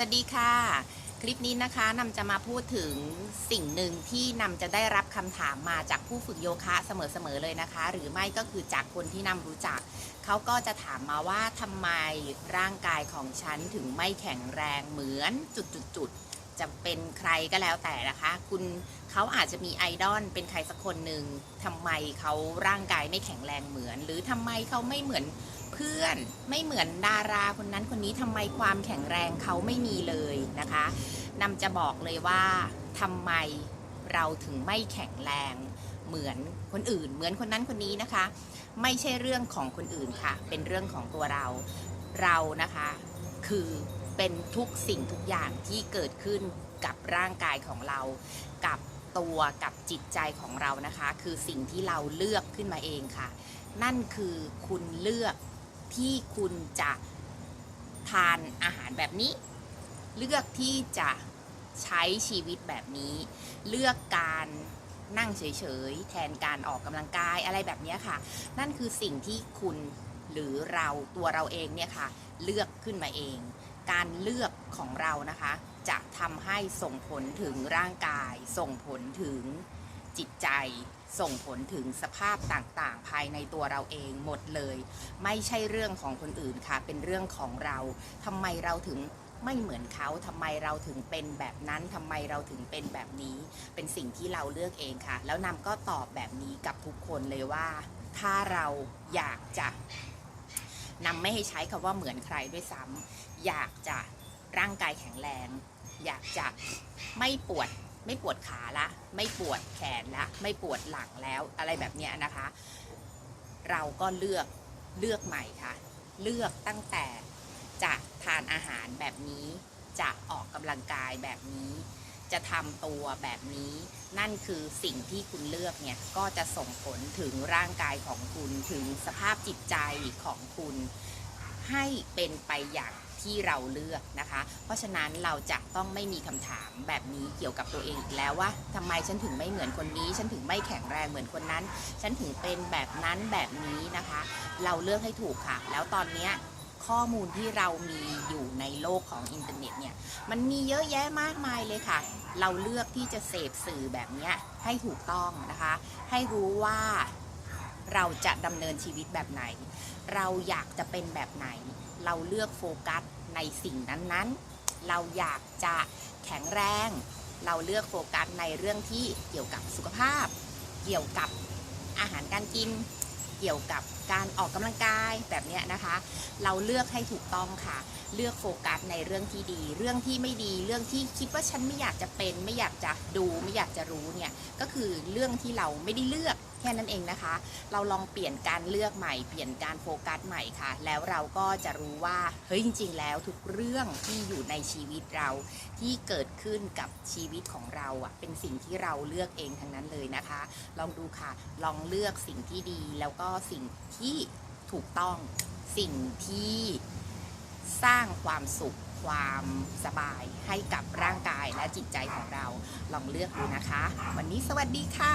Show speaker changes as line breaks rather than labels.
วัสดีค่ะ คลิปนี้นะคะนำจะมาพูดถึงสิ่งหนึ่งที่นำจะได้รับคำถามมาจากผู้ฝึกโยคะเสมอๆเลยนะคะ หรือไม่ก็คือจากคนที่นำรู้จัก เขาก็จะถามมาว่าทำไมร่างกายของฉันถึงไม่แข็งแรงเหมือนจุดๆๆจะเป็นใครก็แล้วแต่นะคะ คุณเขาอาจจะมีไอดอลเป็นใครสักคนหนึ่งทำไมเขาร่างกายไม่แข็งแรงเหมือน หรือทำไมเขาไม่เหมือน พื่อนไม่เหมือนดาราคนนั้นคนนี้ทำไมความแข็งแรงเขาไม่มีเลยนะคะนำจะบอกเลยว่าทำไมเราถึงไม่แข็งแรงเหมือนคนอื่น เหมือนคนนั้นคนนี้นะคะ ไม่ใช่เรื่องของคนอื่นค่ะ เป็นเรื่องของตัวเราเรานะคะ คือเป็นทุกสิ่งทุกอย่างที่เกิดขึ้นกับร่างกายของเรา กับตัวกับจิตใจของเรานะคะ คือสิ่งที่เราเลือกขึ้นมาเองค่ะ นั่นคือคุณเลือก ที่คุณจะทานอาหารแบบนี้ เลือกที่จะใช้ชีวิตแบบนี้ เลือกการนั่งเฉยๆ แทนการออกกำลังกายอะไรแบบนี้ค่ะ นั่นคือสิ่งที่คุณหรือเราตัวเราเองเนี่ยค่ะ เลือกขึ้นมาเอง การเลือกของเรานะคะ จะทำให้ส่งผลถึงร่างกาย ส่งผลถึง จิตใจ ส่งผลถึงสภาพต่างๆ ภายในตัวเราเองหมดเลย ไม่ใช่เรื่องของคนอื่นค่ะ เป็นเรื่องของเราทำไมเราถึงไม่เหมือนเขาทำไมเราถึงเป็นแบบนั้นทำไมเราถึงเป็นแบบนี้ เป็นสิ่งที่เราเลือกเองค่ะ แล้วนำก็ตอบแบบนี้กับทุกคนเลยว่า ถ้าเราอยากจะนำไม่ให้ใช้คำว่าเหมือนใครด้วยซ้ำอยากจะร่างกายแข็งแรง อยากจะไม่ปวด ไม่ปวดขาละ ไม่ปวดแขนละ ไม่ปวดหลังแล้วอะไรแบบเนี้ยนะคะ เราก็เลือกเลือกใหม่ค่ะ เลือกตั้งแต่จะทานอาหารแบบนี้ จะออกกำลังกายแบบนี้ จะทำตัวแบบนี้ นั่นคือสิ่งที่คุณเลือกเนี่ย ก็จะส่งผลถึงร่างกายของคุณถึงสภาพจิตใจของคุณ ให้เป็นไปอย่าง ที่เราเลือกนะคะ เพราะฉะนั้นเราจะต้องไม่มีคำถามแบบนี้เกี่ยวกับตัวเองอีกแล้วว่าทำไมฉันถึงไม่เหมือนคนนี้ ฉันถึงไม่แข็งแรงเหมือนคนนั้น ฉันถึงเป็นแบบนั้นแบบนี้นะคะ เราเลือกให้ถูกค่ะ แล้วตอนเนี้ยข้อมูลที่เรามีอยู่ในโลกของอินเทอร์เน็ตเนี่ย มันมีเยอะแยะมากมายเลยค่ะ เราเลือกที่จะเสพสื่อแบบนี้ให้ถูกต้องนะคะ ให้รู้ว่าเราจะดำเนินชีวิตแบบไหน เราอยากจะเป็นแบบไหน เราเลือกโฟกัสในสิ่งนั้นๆ เราอยากจะแข็งแรง เราเลือกโฟกัสในเรื่องที่เกี่ยวกับสุขภาพ เกี่ยวกับอาหารการกิน เกี่ยวกับการออกกำลังกายแบบนี้นะคะ เราเลือกให้ถูกต้องค่ะ เลือกโฟกัสในเรื่องที่ดี เรื่องที่ไม่ดี เรื่องที่คิดว่าฉันไม่อยากจะเป็น ไม่อยากจะดู ไม่อยากจะรู้เนี่ย ก็คือเรื่องที่เราไม่ได้เลือก แค่นั้นเองนะคะ เราลองเปลี่ยนการเลือกใหม่ เปลี่ยนการโฟกัสใหม่ค่ะ แล้วเราก็จะรู้ว่า เฮ้ยจริง ๆ แล้วทุกเรื่องที่อยู่ในชีวิตเราที่เกิดขึ้นกับชีวิตของเราอะเป็นสิ่งที่เราเลือกเองทั้งนั้นเลยนะคะ ลองดูค่ะ ลองเลือกสิ่งที่ดีแล้วก็สิ่งที่ถูกต้องสิ่งที่สร้างความสุขความสบายให้กับร่างกายและจิตใจของเราลองเลือกดูนะคะ วันนี้สวัสดีค่ะ